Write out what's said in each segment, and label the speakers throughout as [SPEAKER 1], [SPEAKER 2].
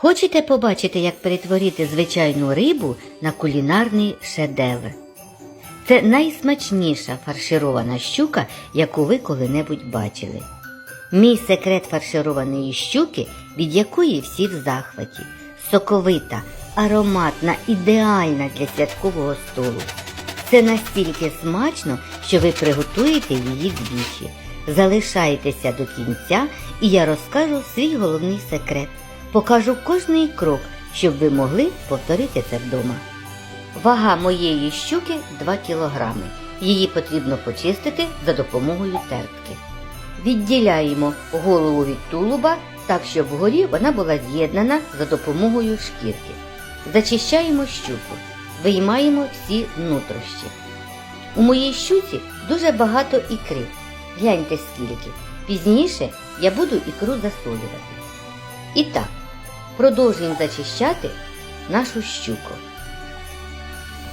[SPEAKER 1] Хочете побачити, як перетворити звичайну рибу на кулінарний шедевр? Це найсмачніша фарширована щука, яку ви коли-небудь бачили. Мій секрет фаршированої щуки, від якої всі в захваті. Соковита, ароматна, ідеальна для святкового столу. Це настільки смачно, що ви приготуєте її двічі. Залишайтеся до кінця, і я розкажу свій головний секрет. Покажу кожний крок, щоб ви могли повторити це вдома. Вага моєї щуки 2 кг. Її потрібно почистити за допомогою тертки. Відділяємо голову від тулуба так, щоб вгорі вона була з'єднана за допомогою шкірки. Зачищаємо щуку, виймаємо всі нутрощі. У моїй щуці дуже багато ікри. Гляньте скільки. Пізніше я буду ікру засолювати. І так, продовжуємо зачищати нашу щуку.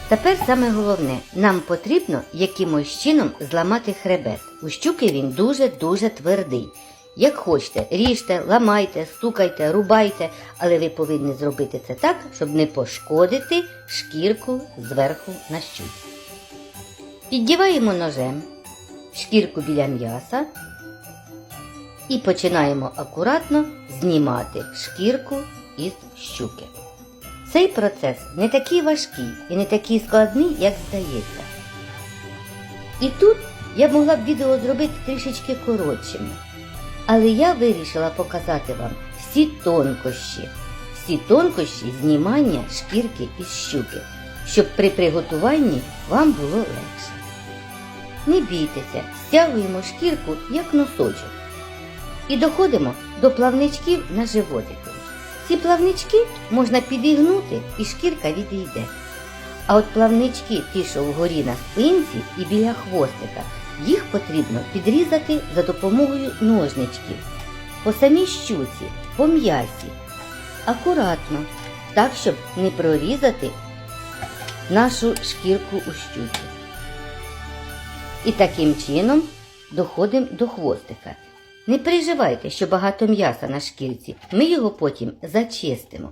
[SPEAKER 1] Тепер саме головне, нам потрібно якимось чином зламати хребет. У щуки він дуже-дуже твердий. Як хочете, ріжте, ламайте, стукайте, рубайте, але ви повинні зробити це так, щоб не пошкодити шкірку зверху на щуці. Піддіваємо ножем шкірку біля м'яса і починаємо акуратно знімати шкірку із щуки. Цей процес не такий важкий і не такий складний, як здається. І тут я могла б відео зробити трішечки коротшим. Але я вирішила показати вам всі тонкощі, всі тонкощі знімання шкірки із щуки, щоб при приготуванні вам було легше. Не бійтеся, стягуємо шкірку як носочок. І доходимо до плавничків на животику. Ці плавнички можна підігнути і шкірка відійде. А от плавнички, ті, що вгорі на спинці і біля хвостика, їх потрібно підрізати за допомогою ножничків. По самій щуці, по м'ясі. Акуратно, так, щоб не прорізати нашу шкірку у щуці. І таким чином доходимо до хвостика. Не переживайте, що багато м'яса на шкірці. Ми його потім зачистимо.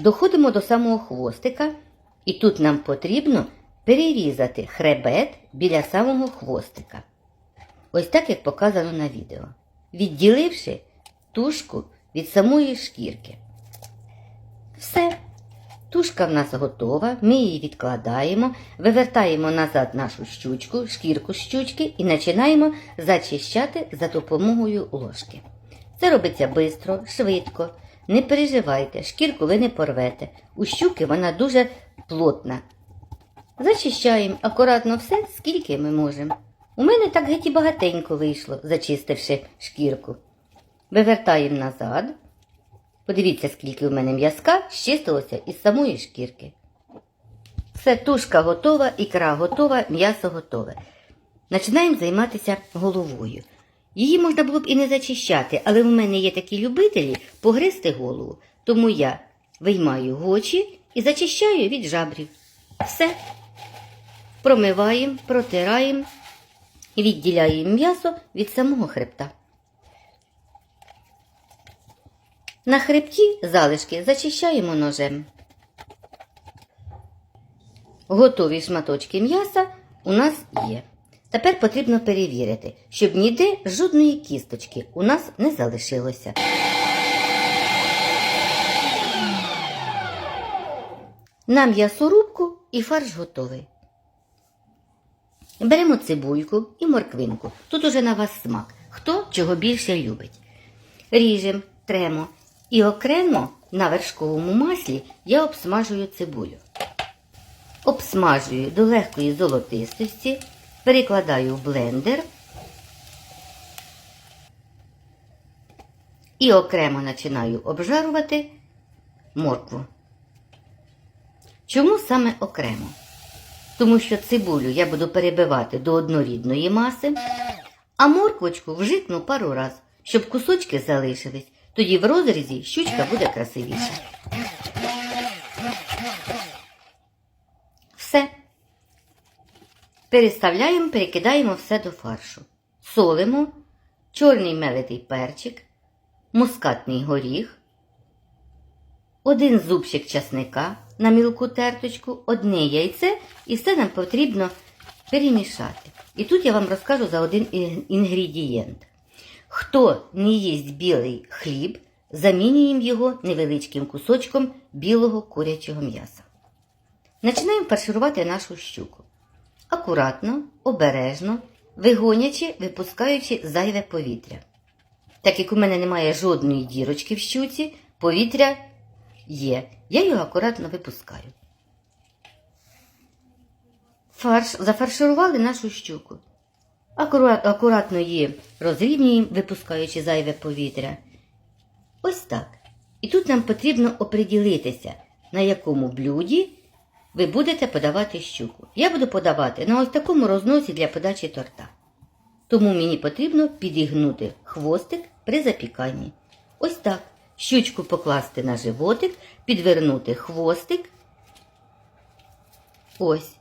[SPEAKER 1] Доходимо до самого хвостика, і тут нам потрібно перерізати хребет біля самого хвостика. Ось так, як показано на відео. Відділивши тушку від самої шкірки. Все. Тушка в нас готова, ми її відкладаємо, вивертаємо назад нашу щучку, шкірку щучки і починаємо зачищати за допомогою ложки. Це робиться швидко, швидко. Не переживайте, шкірку ви не порвете. У щуки вона дуже плотна. Зачищаємо акуратно все, скільки ми можемо. У мене так геть і багатенько вийшло, зачистивши шкірку. Вивертаємо назад. Подивіться, скільки в мене м'язка щистилося із самої шкірки. Все, тушка готова, ікра готова, м'ясо готове. Починаємо займатися головою. Її можна було б і не зачищати, але в мене є такі любителі погризти голову. Тому я виймаю гочі і зачищаю від жабрів. Все. Промиваємо, протираємо і відділяємо м'ясо від самого хребта. На хребті залишки зачищаємо ножем. Готові шматочки м'яса у нас є. Тепер потрібно перевірити, щоб ніде жодної кісточки у нас не залишилося. На м'ясорубку і фарш готовий. Беремо цибульку і морквинку. Тут уже на вас смак. Хто чого більше любить. Ріжемо, тремо і окремо на вершковому маслі я обсмажую цибулю. Обсмажую до легкої золотистості, перекладаю в блендер і окремо починаю обжарувати моркву. Чому саме окремо? Тому що цибулю я буду перебивати до однорідної маси, а морквочку вжикну пару раз, щоб кусочки залишились. Тоді в розрізі щучка буде красивіша. Все. Переставляємо, перекидаємо все до фаршу. Солимо, чорний мелитий перчик, мускатний горіх, один зубчик часника на мілку терточку, одне яйце, і все нам потрібно перемішати. І тут я вам розкажу за один інгредієнт. Хто не їсть білий хліб, замінюємо його невеличким кусочком білого курячого м'яса. Починаємо фарширувати нашу щуку. Акуратно, обережно, вигонячи, випускаючи зайве повітря. Так як у мене немає жодної дірочки в щуці, повітря є. Я його акуратно випускаю. Фарш зафарширували нашу щуку. Акура- акуратно її розрівнюємо, випускаючи зайве повітря. Ось так. І тут нам потрібно оприділитися, на якому блюді ви будете подавати щуку. Я буду подавати на ось такому розносі для подачі торта. Тому мені потрібно підігнути хвостик при запіканні. Ось так. Щучку покласти на животик, підвернути хвостик. Ось.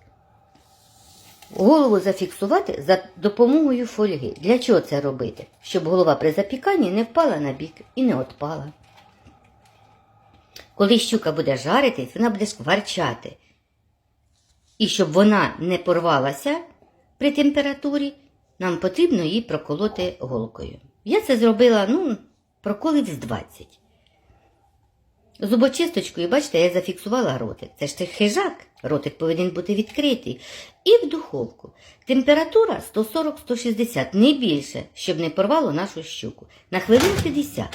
[SPEAKER 1] Голову зафіксувати за допомогою фольги. Для чого це робити? Щоб голова при запіканні не впала на бік і не отпала. Коли щука буде жаритись, вона буде шкварчати. І щоб вона не порвалася при температурі, нам потрібно її проколоти голкою. Я це зробила, ну, проколів з 20. Зубочисточкою, бачите, я зафіксувала ротик. Це ж хижак, ротик повинен бути відкритий. І в духовку. Температура 140-160, не більше, щоб не порвало нашу щуку. На хвилин 50.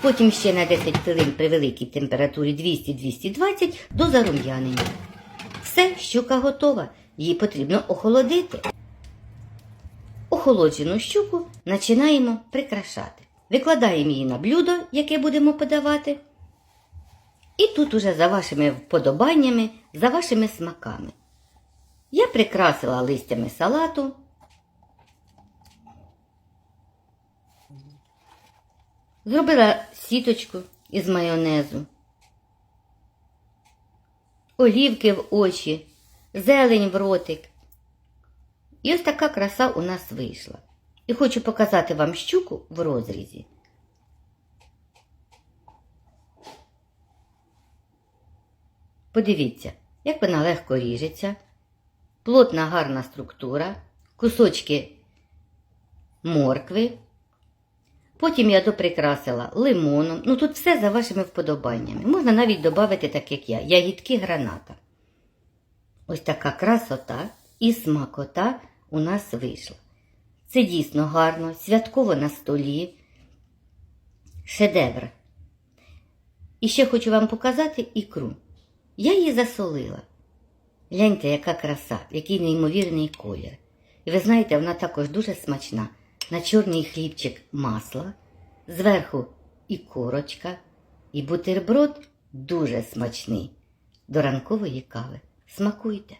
[SPEAKER 1] Потім ще на 10 хвилин при великій температурі 200-220 до зарум'янення. Все, щука готова. Її потрібно охолодити. Охолоджену щуку починаємо прикрашати. Викладаємо її на блюдо, яке будемо подавати. І тут уже за вашими вподобаннями, за вашими смаками. Я прикрасила листями салату. Зробила сіточку із майонезу, олівки в очі, зелень в ротик. І ось така краса у нас вийшла. І хочу показати вам щуку в розрізі. Подивіться, як вона легко ріжеться, плотна гарна структура, кусочки моркви. Потім я доприкрасила лимоном. Ну тут все за вашими вподобаннями. Можна навіть додати, так як я, ягідки граната. Ось така красота і смакота у нас вийшла. Це дійсно гарно, святково на столі. Шедевр. І ще хочу вам показати ікру. Я її засолила. Гляньте, яка краса, який неймовірний колір. І ви знаєте, вона також дуже смачна. На чорний хлібчик масло, зверху і корочка, і бутерброд дуже смачний. До ранкової кави. Смакуйте.